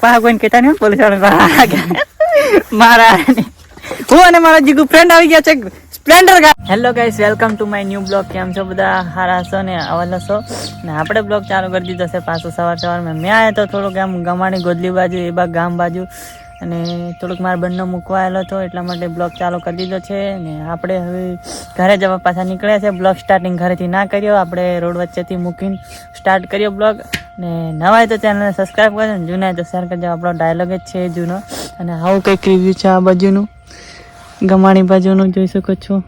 પાહા કોઈને કહેતા નહીં પોલીસ મારા હું અને મારા જીગુ ફ્રેન્ડ આવી ગયા છે Splendor hello guys welcome to my new blog કેમ છો બધા? હારા છો ને? અવલ છો ને આપણે બ્લોગ ચાલુ કરી દીધો છે પાછું સવાર સવારમાં. મેં આવ્યા તો થોડુંક આમ ગમાણી ગોદલી બાજુ, એ બાગ ગામ બાજુ, અને થોડુંક મારા બંને મૂકવાયેલો હતો, એટલા માટે બ્લોગ ચાલુ કરી દીધો છે. ને આપણે હવે ઘરે જવા પાછા નીકળ્યા છે. બ્લોગ સ્ટાર્ટિંગ ઘરેથી ના કર્યો. આપણે રોડ વચ્ચેથી મૂકીને સ્ટાર્ટ કર્યો બ્લોગ ને નવાય તો ચેનલને સબસ્ક્રાઈબ કરજો ને જૂના તો શેર કરજો. આપણો ડાયલોગ જ છે જૂનો. અને આવું કંઈક રિવ્યૂ છે આ બાજુનું. ગમાણી બાજુનું જોઈ શકો છો.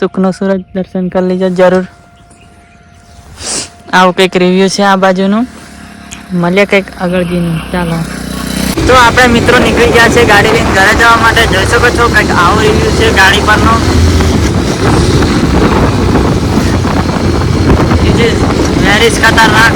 સુખનો સૂરજ દર્શન કરી લેજો જરૂર. આવું કંઈક રિવ્યૂ છે આ બાજુનું. મળીએ કંઈક આગળ જઈને ચાલો. તો આપણે મિત્રો નીકળી ગયા છે ગાડી લઈને ઘરે જવા માટે. જોઈ શકો છો કંઈક આવો રિવ્યૂ છે ગાડી પરનો. ઇઝ ખતરનાક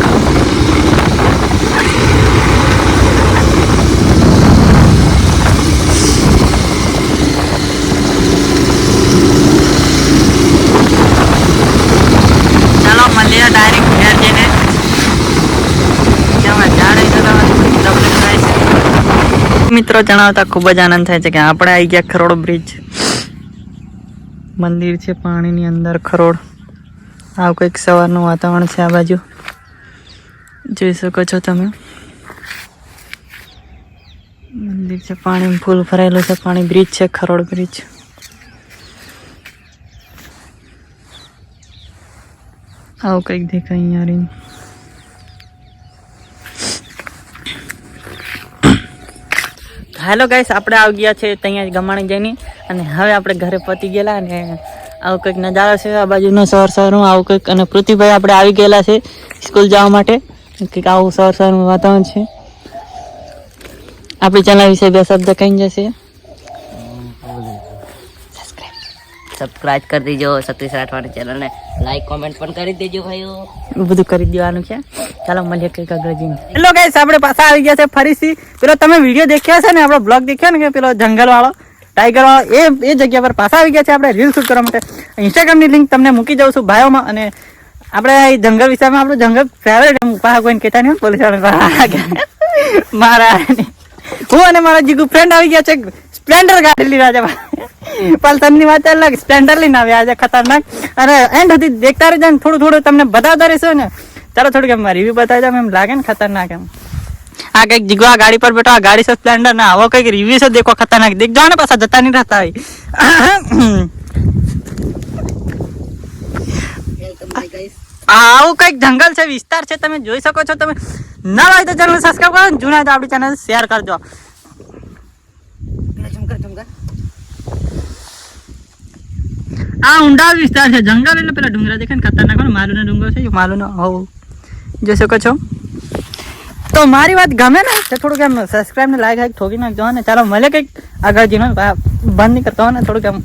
મિત્રો, જણાવતા ખૂબ જ આનંદ થાય છે કે આપણે આવી ગયા ખરોડ બ્રિજ મંદિર છે પાણીની અંદર, ખરોડ. આવું કંઈક સવારનું વાતાવરણ છે આ બાજુ. જોઈ શકો છો તમે. મંદિર છે પાણી ફૂલ ભરાયેલું છે, પાણી બ્રિજ છે, ખરોડ બ્રિજ. આવું કંઈક દેખાય અહીંયા રીને હેલો ગાઈસ આપણે આવી ગયા છે ત્યાં ગમાણી જઈને. અને હવે આપણે ઘરે પહોંચી ગયેલા અને આવું કંઈક નજારો છે આ બાજુનો સર સરનું આવું કંઈક. અને પૃથ્વીભાઈ આપણે આવી ગયેલા છે સ્કૂલ જવા માટે. કંઈક આવું સર સરનું વાતાવરણ છે. આપણી ચેનલ વિશે બે શબ્દ કહી જશે. સબસ્ક્રાઇબ કરી દેજો સતીશ રાઠવાની ચેનલને લાઈક કોમેન્ટ પણ કરી દેજો ભાઈઓ. એવું બધું કરી દેવાનું છે. ચાલો મળીએ કંઈક આગળ જઈને હેલો ગાઈસ આપણે પાછા આવી ગયા છે ફરીથી. પેલો તમે વીડિયો દેખ્યા છે ને? આપણો બ્લોગ દેખ્યો ને કે પેલો જંગલ વાળો ટાઈગર એ એ જગ્યા પર પાછા આવી ગયા છે. આપણે રીલ શૂટ કરવા માટે. ઇન્સ્ટાગ્રામની લિંક તમને મૂકી જાઉં છું બાયોમાં અને આપણે જંગલ વિસ્તારમાં આપણું જંગલ ફેવરેટ પાછા કોઈને કહેતા નહીં પોલીસ મારા હું અને મારા જીગુ ફ્રેન્ડ આવી ગયા છે. સ્પ્લેન્ડર ગાડી લીધા છે પલ્સરની વાત અલગ સ્પ્લેન્ડર લઈને આવ્યા છે ખતરનાક. અને એન્ડ હતી દેખતા રહેજો થોડું થોડું તમને બતાવતા રહેશો ને. ચાલો થોડુંક એમ રિવ્યુ બતાવી દો એમ લાગે ને ખતરનાક એમ. આ કંઈક જીગો આ ગાડી પર બેઠો આ ગાડી છે સ્પ્લેન્ડર ના આવો કંઈક રિવ્યુ છે દેખો ખતરનાક દેખજો ને પાછા જતા નહીં રહેતા આવું કંઈક જંગલ છે વિસ્તાર છે તમે જોઈ શકો છો તમે ના હોય તો ચેનલ સબસ્ક્રાઈબ કરો જૂના તો આપણી ચેનલ શેર કરજો આ ઊંડા વિસ્તાર છે જંગલ એટલે પેલા ડુંગરા દેખાય ને ખતરનાક ને માલુનો ડુંગર છે માલુનો હોવ જોઈ શકો છો તો મારી વાત ગમે ને? તો થોડુંક એમ સબસ્ક્રાઇબ ને લાઈક હાઈક ઠોકી નાખજો ને ચાલો, મળે કંઈક આગળ જીનો બંધ નહીં કરતો ને, થોડુંક એમ.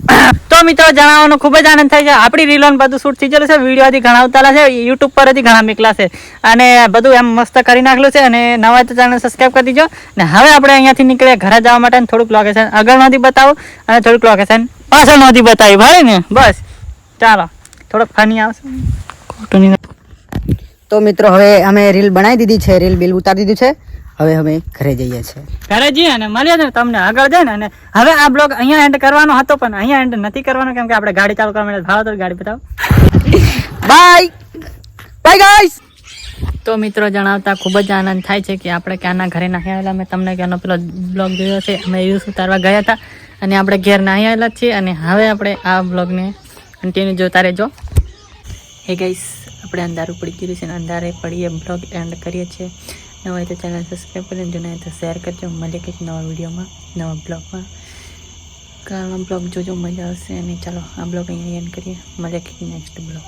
તો મિત્રો, જણાવવાનો ખૂબ જ આનંદ થાય છે. આપણી રીલોન બધું શૂટ થઈ ગયેલું છે. વીડિયો હજી ઘણા ઉતારા છે. યુટ્યુબ પર હજી ઘણા નીકળ્યા છે. અને બધું એમ મસ્ત કરી નાખેલું છે. અને નવા તો ચેનલ સબસ્ક્રાઇબ કરી દીજો. ને હવે આપણે અહીંયાથી નીકળીએ ઘરે જવા માટે થોડુંક લોકેશન આગળ નથી બતાવો. અને થોડુંક લોકેશન પાછળ નથી બતાવી. ભાઈ ને? બસ. ચાલો. થોડોક ફની આવશે. તો મિત્રો હવે અમે રીલ બનાવી દીધી છે રીલ બિલ ઉતારી દીધું છે. હવે અમે ઘરે જઈએ છીએ. ઘરે જઈએ અને મળીએ ને તમને આગળ જાય ને અને હવે આ બ્લોગ અહીંયા એન્ડ કરવાનો હતો પણ અહીંયા એન્ડ નથી કરવાનો કેમ કે આપણે ગાડી ચાલુ કરવા માટે ભાવ તો ગાડી બતાવો બાય બાય ગાઈસ તો મિત્રો જણાવતા ખૂબ જ આનંદ થાય છે કે આપણે ક્યાંના ઘરે નાહી આવેલા. મેં તમને ક્યાંનો પેલો બ્લોગ જોયો છે અમે યુઝ ઉતારવા ગયા હતા અને આપણે ઘેર નાહી આવેલા છીએ અને હવે આપણે આ બ્લોગને કન્ટિન્યુ જોતા રહેજો. હે ગાઈસ આપણે અંધારું પડી ગયું છે અને અંધારે પડીએ બ્લોગ એન્ડ કરીએ છીએ. નવા હોય તો ચેનલ સબસ્ક્રાઈબ કરીને જો નહીં તો શેર કરજો મળીએ કંઈક નવા વિડીયોમાં, નવા બ્લોગમાં કારણ બ્લોગ જોજો, મજા આવશે. અને ચાલો, આ બ્લોગ અહીંયા એન્ડ કરીએ. મળીએ કંઈક નેક્સ્ટ બ્લોગ